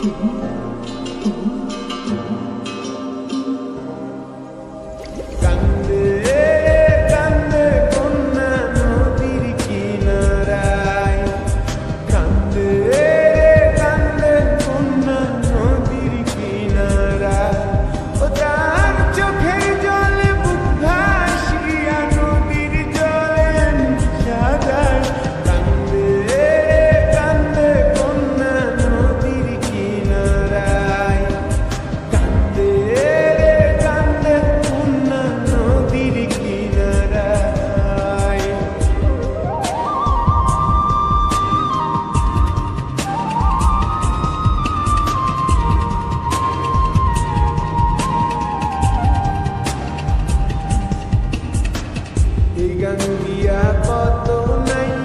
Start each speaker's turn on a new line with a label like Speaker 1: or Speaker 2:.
Speaker 1: Mm-hmm. এই গান দিয়া পত নাই।